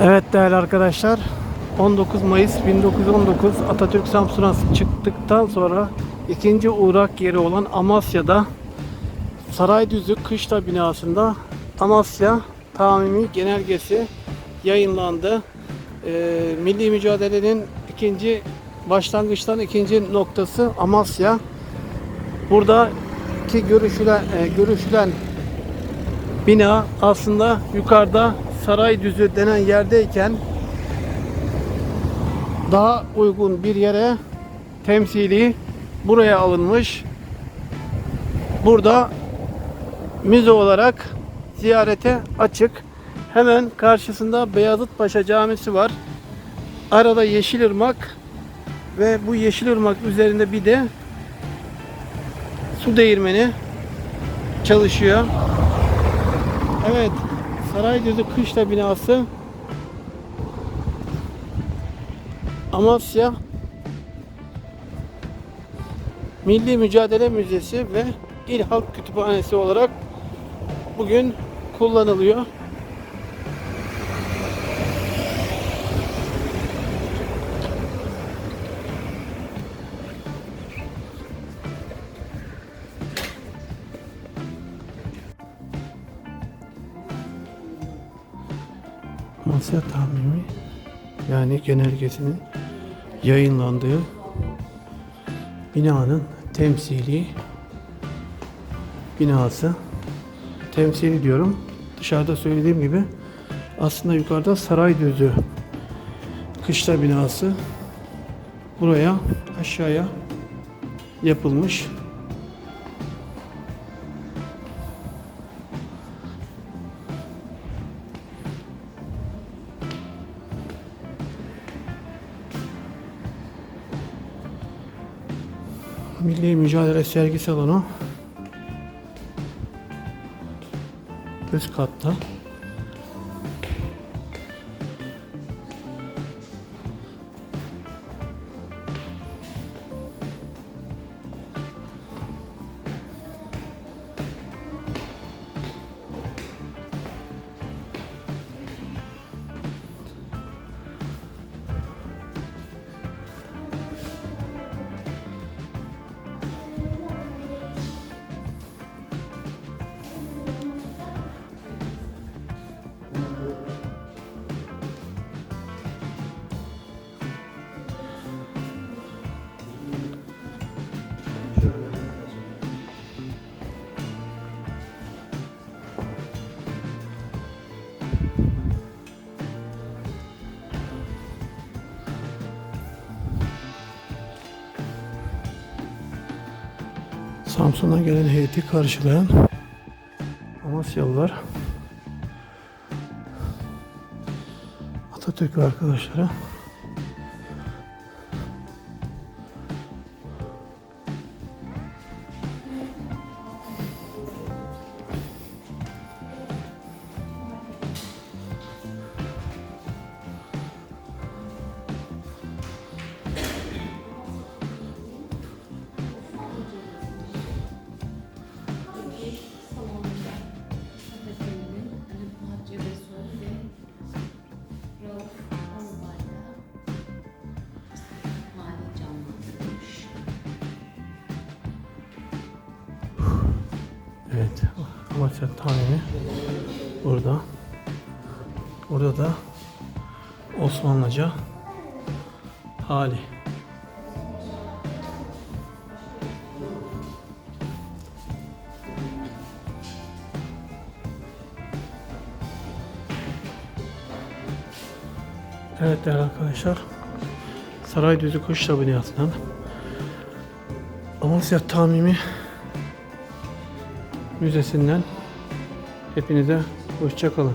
Evet değerli arkadaşlar 19 Mayıs 1919 Atatürk Samsun'a çıktıktan sonra ikinci uğrak yeri olan Amasya'da Saraydüzü Kışla binasında Amasya Tamimi Genelgesi yayınlandı. Ee, milli mücadelenin ikinci başlangıçtan ikinci noktası Amasya. Buradaki görüşülen, e, görüşülen bina aslında yukarıda Saraydüzü denen yerdeyken daha uygun bir yere temsili buraya alınmış. Burada müze olarak ziyarete açık. Hemen karşısında Beyazıt Paşa Camisi var. Arada Yeşilırmak ve bu Yeşilırmak üzerinde bir de su değirmeni çalışıyor. Evet, Saraydüzü Kışla binası Amasya Milli Mücadele Müzesi ve İl Halk Kütüphanesi olarak bugün kullanılıyor. Amasya Tamimi yani genelgesinin yayınlandığı binanın temsili binası. Temsili diyorum. Dışarıda söylediğim gibi aslında yukarıda Saraydüzü kışla binası buraya aşağıya yapılmış Milli Mücadele Sergi Salonu üst katta. Samsun'a gelen heyeti karşılayan Amasyalılar. Atatürk ve arkadaşları Amasya Tamimi burada. Burada da Osmanlıca hali. Evet değerli arkadaşlar. Saraydüzü Kuş Tabiniyası'ndan Amasya Tamimi Müzesi'nden hepinize hoşça kalın.